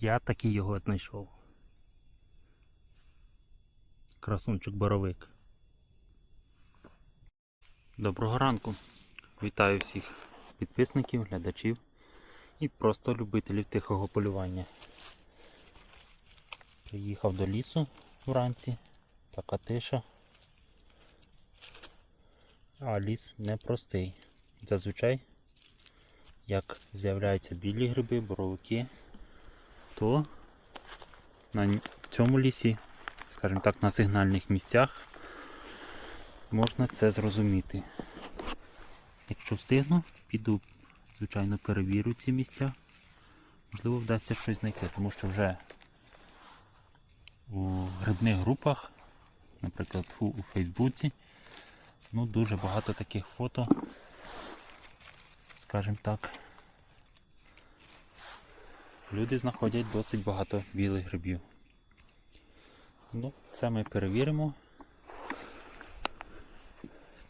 Я таки його знайшов. Красунчик боровик. Доброго ранку. Вітаю всіх підписників, глядачів і просто любителів тихого полювання. Приїхав до лісу вранці. Така тиша. А ліс непростий. Зазвичай, як з'являються білі гриби, боровики, то на цьому лісі, скажімо так, на сигнальних місцях можна це зрозуміти. Якщо встигну, піду, звичайно, перевірю ці місця. Можливо, вдасться щось знайти, тому що вже у грибних групах, наприклад, у, Фейсбуці, ну, дуже багато таких фото, скажімо так. Люди знаходять досить багато білих грибів. Ну, це ми перевіримо.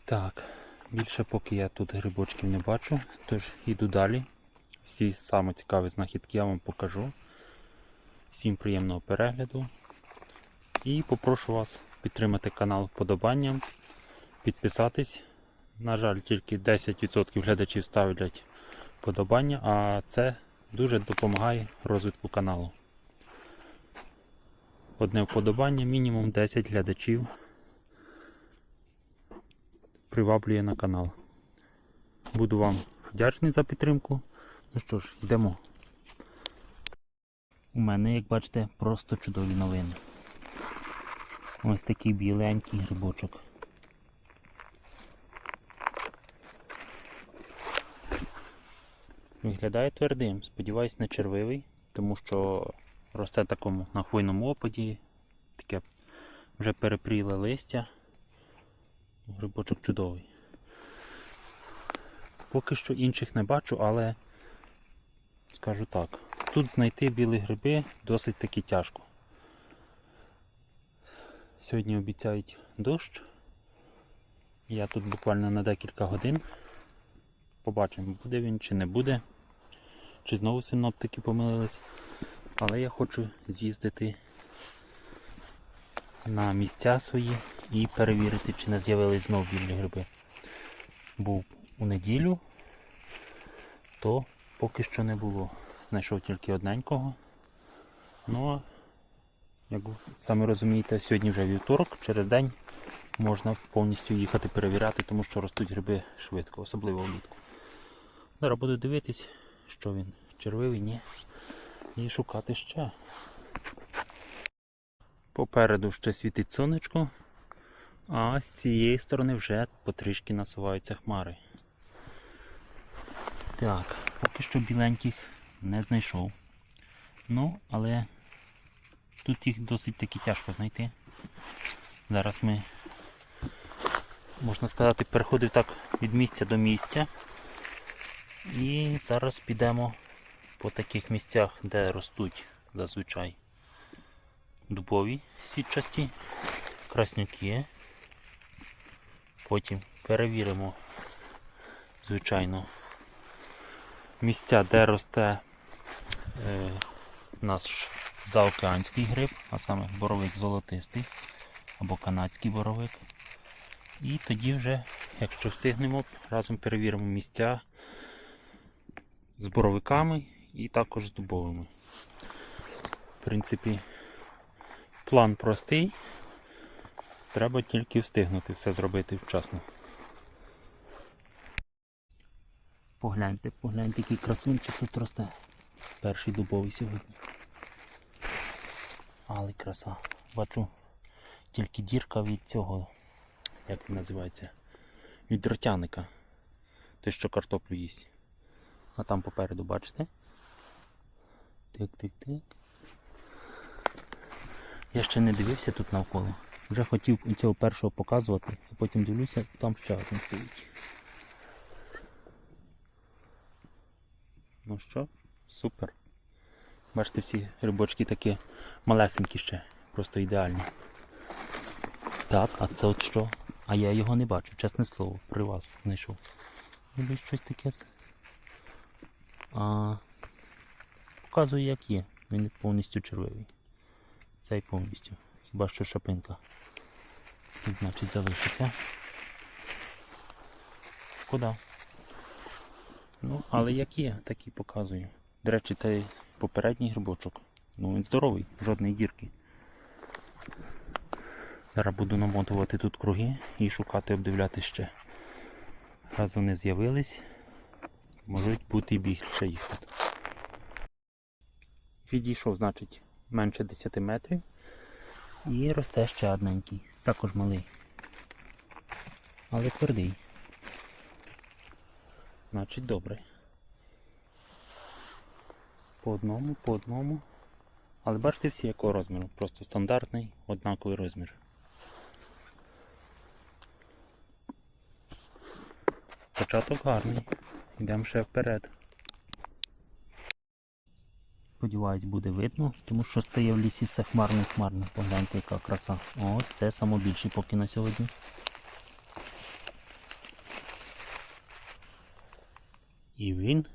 Так, більше поки я тут грибочків не бачу, тож йду далі. Всі саме цікаві знахідки я вам покажу. Всім приємного перегляду. І попрошу вас підтримати канал вподобанням, підписатись. На жаль, тільки 10% глядачів ставлять вподобання, а це дуже допомагає розвитку каналу. Одне вподобання, мінімум 10 глядачів приваблює на канал. Буду вам вдячний за підтримку. Ну що ж, йдемо. У мене, як бачите, просто чудові новини. Ось такий біленький грибочок. Виглядає твердим, сподіваюсь, не червивий, тому що росте такому на хвойному опаді, таке вже перепріле листя. Грибочок чудовий. Поки що інших не бачу, але скажу так, тут знайти білі гриби досить таки тяжко. Сьогодні обіцяють дощ. Я тут буквально на декілька годин. Побачимо, буде він чи не буде. Чи знову синоптики помилились. Але я хочу з'їздити на місця свої і перевірити, чи не з'явились знов білі гриби. Був у неділю, то поки що не було. Знайшов тільки одненького. Ну а, як ви самі розумієте, сьогодні вже вівторок, через день можна повністю їхати перевіряти, тому що ростуть гриби швидко, особливо влітку. Зараз буду дивитись, що він червивий, ні. І шукати ще. Попереду ще світить сонечко, а з цієї сторони вже потрішки насуваються хмари. Так, поки що біленьких не знайшов. Ну, але тут їх досить таки тяжко знайти. Зараз ми, можна сказати, переходив так від місця до місця. І зараз підемо по таких місцях, де ростуть зазвичай дубові сітчасті, краснюки. Потім перевіримо, звичайно, місця, де росте е, наш заокеанський гриб, а саме боровик золотистий або канадський боровик. І тоді вже, якщо встигнемо, разом перевіримо місця з боровиками і також з дубовими. В принципі, план простий. Треба тільки встигнути все зробити вчасно. Погляньте, погляньте, який красунчик тут росте. Перший дубовий сьогодні. Але краса. Бачу тільки дірка від цього, як він називається, від дротяника. Той, що картоплю їсть. А там попереду, бачите? Тик-тик-тик. Я ще не дивився тут навколо. Вже хотів цього першого показувати, а потім дивлюся, там ще один стоїть. Ну що, супер. Бачите, всі грибочки такі малесенькі ще, просто ідеальні. Так, а це от що? А я його не бачу, чесне слово, при вас знайшов. Щось таке. А, показую як є. Він повністю червивий. Цей повністю. Хіба що шапинка. Значить, залишиться. Шкода. Ну, але як є, так і показую. До речі, той попередній грибочок. Ну він здоровий, жодної дірки. Зараз буду намотувати тут круги і шукати, обдивляти ще. Раз вони з'явились, можуть бути більше їх. Відійшов, значить, менше 10 метрів. І росте ще одненький. Також малий. Але твердий. Значить добре. По одному, по одному. Але бачите всі якого розміру. Просто стандартний, однаковий розмір. Початок гарний. Йдемо ще вперед. Сподіваюсь, буде видно, тому що стає в лісі все хмарно хмарно. Погляньте, яка краса. Ось це найбільший поки на сьогодні. І він.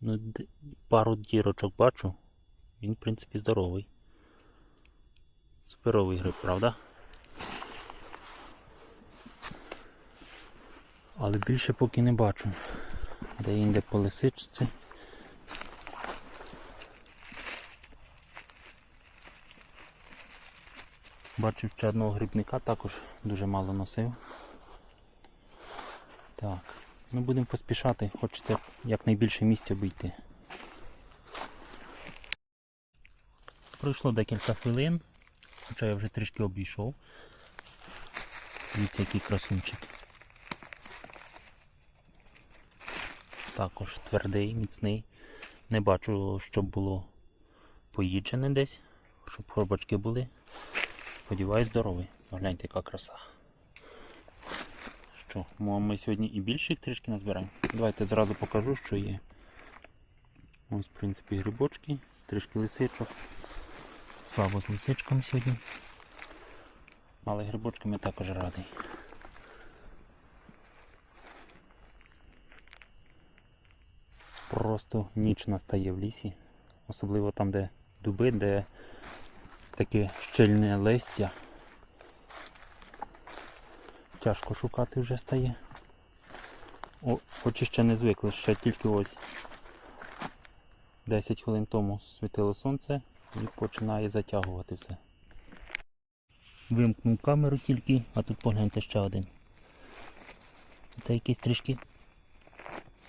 Ну, пару дірочок бачу. Він, в принципі, здоровий. Суперовий гриб, правда? Але більше поки не бачу. Де інде по лисичці. Бачу ще одного грибника також дуже мало носив. Так, ну будемо поспішати, хочеться якнайбільше місця обійти. Пройшло декілька хвилин, хоча я вже трішки обійшов. Дивіться, який красунчик. Також твердий, міцний. Не бачу, щоб було поїджене десь, щоб хробачки були. Сподіваюсь, здоровий. Погляньте, яка краса. Що, ми сьогодні і більше їх трішки назбираємо. Давайте зразу покажу, що є. Ось, в принципі, грибочки, трішки лисичок. Слабо з лисичками сьогодні. Але грибочками також радий. Просто ніч настає в лісі. Особливо там, де дуби, де таке щільне листя. Тяжко шукати вже стає. О, хоч і ще не звикли, ще тільки ось 10 хвилин тому світило сонце і починає затягувати все. Вимкнув камеру тільки, а тут погляньте ще один. Це якийсь трішки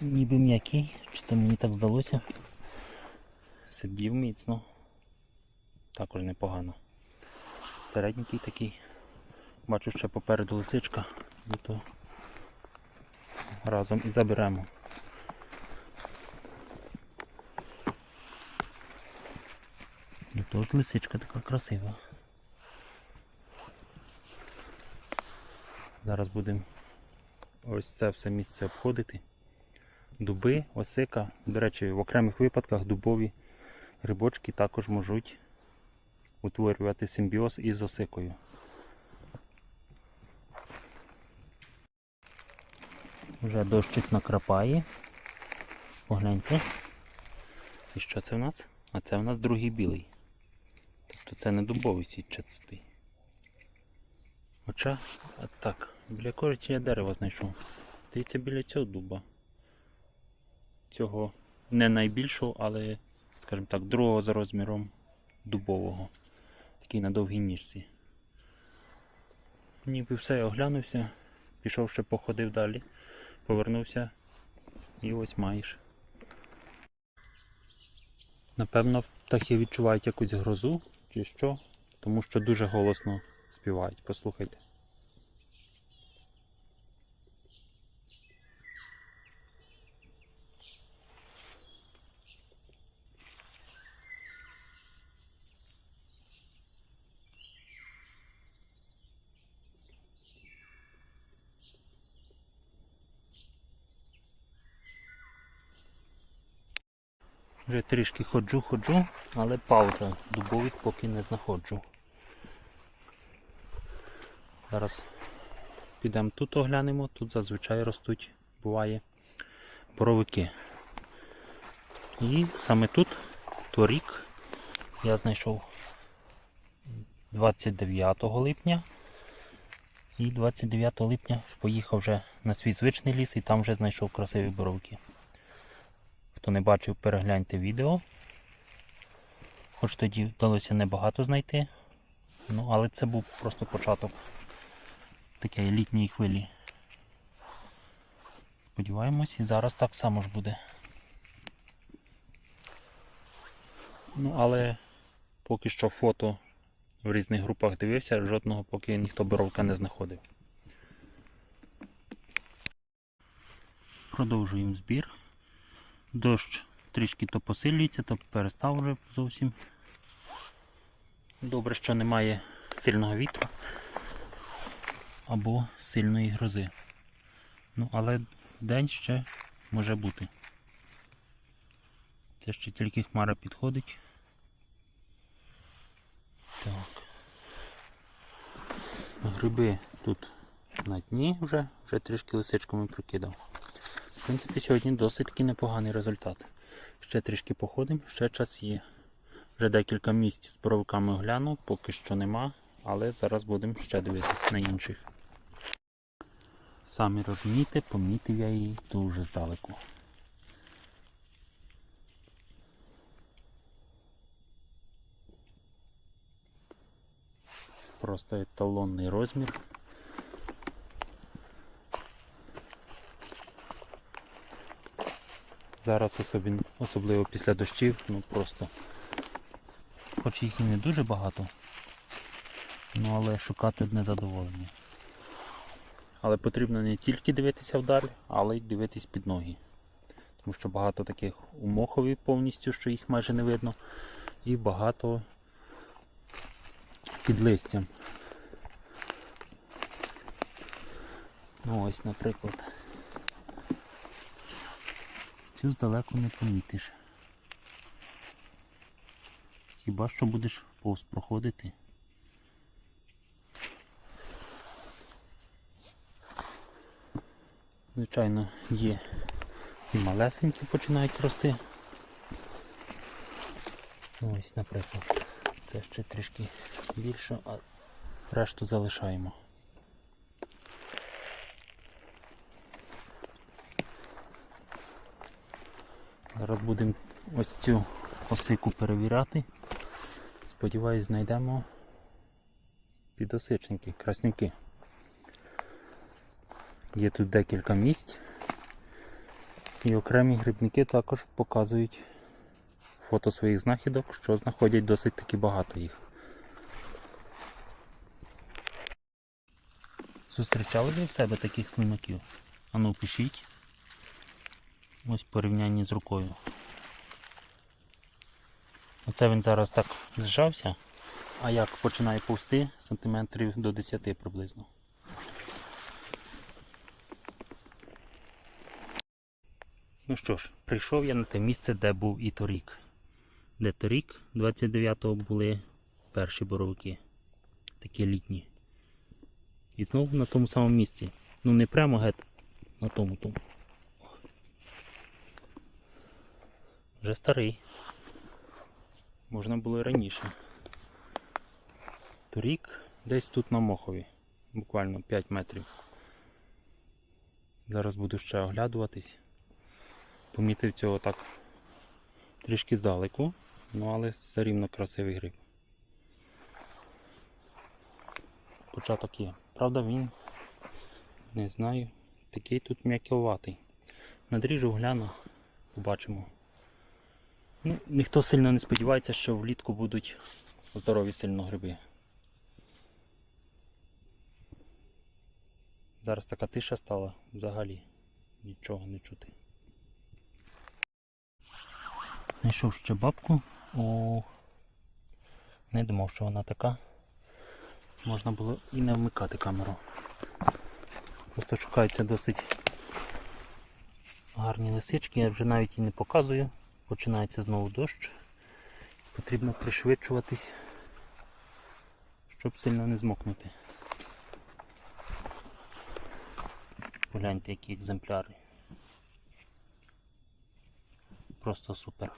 ніби м'який, чи то мені так здалося. Сидів міцно. Також непогано. Середненький такий. Бачу ще попереду лисичка, то разом і заберемо. Ну то лисичка така красива. Зараз будемо ось це все місце обходити. Дуби, осика. До речі, в окремих випадках дубові грибочки також можуть утворювати симбіоз із осикою. Вже дощик накрапає. Погляньте. І що це в нас? А це в нас другий білий. Тобто це не дубовий сітчастий. Хоча, так, біля коричі я дерево знайшов. Дивіться біля цього дуба. Цього не найбільшого, але, скажімо так, другого за розміром дубового. Такий на довгій ніжці. Ніби все, я оглянувся, пішов ще походив далі, повернувся і ось маєш. Напевно, птахи відчувають якусь грозу чи що, тому що дуже голосно співають. Послухайте. Вже трішки ходжу, ходжу, але пауза. Дубових поки не знаходжу. Зараз підемо тут оглянемо, тут зазвичай ростуть, буває, боровики. І саме тут торік я знайшов 29 липня. І 29 липня поїхав вже на свій звичний ліс і там вже знайшов красиві боровки. Хто не бачив, перегляньте відео. Хоч тоді вдалося небагато знайти. Ну, але це був просто початок такої літньої хвилі. Сподіваємось, і зараз так само ж буде. Ну, але поки що фото в різних групах дивився, жодного поки ніхто боровка не знаходив. Продовжуємо збір. Дощ трішки то посилюється, то перестав вже зовсім. Добре, що немає сильного вітру або сильної грози. Ну, але день ще може бути. Це ще тільки хмара підходить. Так. Гриби тут на дні вже, вже трішки лисичками прикидав. В принципі, сьогодні досить таки непоганий результат. Ще трішки походимо, ще час є. Вже декілька місць з боровиками оглянув, поки що нема, але зараз будемо ще дивитися на інших. Самі розумієте, помітив я її дуже здалеку. Просто еталонний розмір. Зараз особливо після дощів, ну просто хоч їх і не дуже багато, ну але шукати незадоволення. Але потрібно не тільки дивитися вдаль, але й дивитись під ноги. Тому що багато таких у мохові повністю, що їх майже не видно, і багато під листям. Ну ось, наприклад. Цю здалеку не помітиш. Хіба що будеш повз проходити? Звичайно, є і малесенькі починають рости. Ось, наприклад, це ще трішки більше, а решту залишаємо. Зараз будемо ось цю осику перевіряти. Сподіваюсь, знайдемо підосичники, краснюки. Є тут декілька місць. І окремі грибники також показують фото своїх знахідок, що знаходять досить таки багато їх. Зустрічали ви в себе таких слимаків? Ану пишіть. Ось в порівнянні з рукою. Оце він зараз так зжався, а як починає повсти сантиметрів до 10 приблизно. Ну що ж, прийшов я на те місце, де був і торік. Де торік, 29-го були перші боровики. Такі літні. І знову на тому самому місці. Ну не прямо геть на тому тому. Вже старий. Можна було і раніше. Торік десь тут на Мохові. Буквально 5 метрів. Зараз буду ще оглядуватись. Помітив цього так трішки здалеку, ну але все рівно красивий гриб. Початок є. Правда він, не знаю, такий тут м'якуватий. Надріжу гляну, побачимо. Ну, ніхто сильно не сподівається, що влітку будуть здорові сильно гриби. Зараз така тиша стала взагалі нічого не чути. Знайшов ще бабку. О, не думав, що вона така. Можна було і не вмикати камеру. Просто шукаються досить гарні лисички, я вже навіть і не показую. Починається знову дощ. Потрібно пришвидшуватись, щоб сильно не змокнути. Погляньте, які екземпляри. Просто супер.